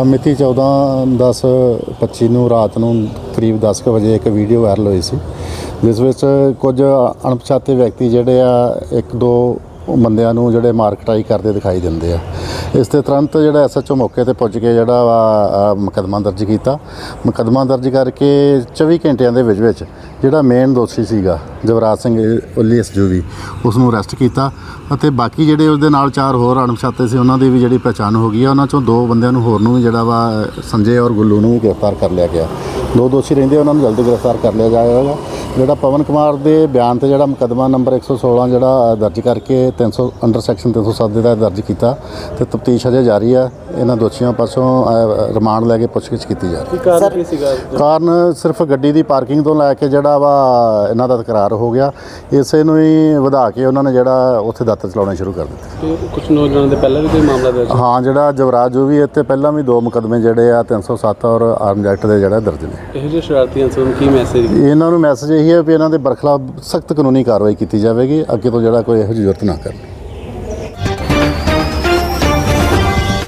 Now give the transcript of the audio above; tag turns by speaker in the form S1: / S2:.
S1: ਮਿਤੀ 14 10 25 ਨੂੰ ਰਾਤ ਨੂੰ ਕਰੀਬ 10 ਕੁ ਵਜੇ ਇੱਕ ਵੀਡੀਓ ਵਾਇਰਲ ਹੋਈ ਸੀ। ਜਿਸ ਵਿੱਚ ਕੁਝ ਅਣਪਛਾਤੇ ਵਿਅਕਤੀ ਜਿਹੜੇ ਆ, ਇੱਕ ਦੋ ਉਹ ਬੰਦਿਆਂ ਨੂੰ ਜਿਹੜੇ ਮਾਰਕਟਾਈ ਕਰਦੇ ਦਿਖਾਈ ਦਿੰਦੇ ਆ। ਇਸ ਤੇ ਤੁਰੰਤ ਜਿਹੜਾ ਐਸਐਚਓ ਮੌਕੇ ਤੇ ਪੁੱਜ ਕੇ ਜਿਹੜਾ ਵਾ ਮੁਕਦਮਾ ਦਰਜ ਕੀਤਾ। ਮੁਕਦਮਾ ਦਰਜ ਕਰਕੇ 24 ਘੰਟਿਆਂ ਦੇ ਵਿੱਚ ਵਿੱਚ ਜਿਹੜਾ ਮੇਨ ਦੋਸ਼ੀ ਸੀਗਾ, ਜਵਰਾਜ ਸਿੰਘ ਉੱਲੀ ਐਸਜੂਵੀ ਉਸ ਨੂੰ ਅਰੈਸਟ ਕੀਤਾ ਅਤੇ ਬਾਕੀ ਜਿਹੜੇ ਉਸਦੇ ਨਾਲ ਚਾਰ ਹੋਰ ਅਣਪਛਾਤੇ ਸੀ, ਉਹਨਾਂ ਦੀ ਵੀ ਜਿਹੜੀ ਪਛਾਣ ਹੋ ਗਈ ਆ, ਉਹਨਾਂ ਚੋਂ ਦੋ ਬੰਦਿਆਂ ਨੂੰ ਹੋਰ ਨੂੰ ਵੀ ਜਿਹੜਾ ਵਾ, ਸੰਜੇ ਔਰ ਗੁੱਲੂ ਨੂੰ ਵੀ ਗ੍ਰਿਫਤਾਰ ਕਰ ਲਿਆ ਗਿਆ। ਦੋ ਦੋਸ਼ੀ ਰਹਿੰਦੇ ਉਹਨਾਂ ਨੂੰ ਜਲਦੀ ਗ੍ਰਿਫਤਾਰ ਕਰ ਲਿਆ ਜਾਏਗਾ ਜਿਹੜਾ ਪਵਨ ਕੁਮਾਰ ਦੇ ਬਿਆਨ ਤੇ ਜਿਹੜਾ ਮੁਕੱਦਮਾ ਨੰਬਰ 116 ਜਿਹੜਾ ਦਰਜ ਕਰਕੇ 300 ਅੰਡਰ ਸੈਕਸ਼ਨ 307 ਦੇ ਤਹਿਤ ਦਰਜ ਕੀਤਾ ਤੇ ਤਫਤੀਸ਼ ਅਜੇ ਜਾਰੀ ਆ। ਇਹਨਾਂ ਦੋਸ਼ੀਆਂ ਪਾਸੋਂ ਅਹ, ਰਿਮਾਂਡ ਲੈ ਕੇ ਪੁੱਛਗਿੱਛ ਕੀਤੀ ਜਾ ਰਹੀ
S2: ਕੀ ਕਾਰਨ ਕੀ ਸੀਗਾ?
S1: ਕਾਰਨ ਸਿਰਫ ਗੱਡੀ ਦੀ ਪਾਰਕਿੰਗ ਤੋਂ ਲੈ ਕੇ ਜਿਹੜਾ ਵਾ ਇਹਨਾਂ ਦਾ ਤਕਰਾਰ ਹੋ ਗਿਆ ਇਸੇ ਨੂੰ ਹੀ ਵਧਾ ਕੇ ਉਹਨਾਂ ਨੇ ਜਿਹੜਾ ਉੱਥੇ ਦਾਤਰ ਚਲਾਉਣੇ ਸ਼ੁਰੂ ਕਰ ਦਿੱਤੇ।
S2: ਕੁਝ ਨੌਜਵਾਨਾਂ ਦੇ ਪਹਿਲਾਂ ਵੀ ਕੋਈ ਮਾਮਲਾ ਦਰਜ
S1: ਹਾਂ ਜਿਹੜਾ ਜਵਰਾਜ ਜੋ ਵੀ ਇੱਥੇ ਪਹਿਲਾਂ ਵੀ ਦੋ ਮੁਕੱਦਮੇ ਜਿਹੜੇ ਆ 307 ਔਰ ਆਰਮ ਐਕਟ ਦੇ ਜਿਹੜਾ ਦਰਜ ਨੇ।
S2: ਇਹੋ ਜਿਹੇ ਸ਼ਰਾਰਤੀ ਅਨਸਰਾਂ ਨੂੰ ਕੀ ਮੈਸੇਜ
S1: ਇਹਨਾਂ ਨੂੰ ਮੈਸੇਜ ਇਹੀ ਹੈ ਵੀ ਇਹਨਾਂ ਦੇ ਬਰਖਲਾਫ ਸਖਤ ਕਾਨੂੰਨੀ ਕਾਰਵਾਈ ਕੀਤੀ ਜਾਵੇਗੀ ਅੱਗੇ ਤੋਂ ਜਿਹੜਾ ਕੋਈ ਇਹੋ ਜਿਹੀ ਜ਼ਰੂਰਤ ਨਾ ਕਰਨ।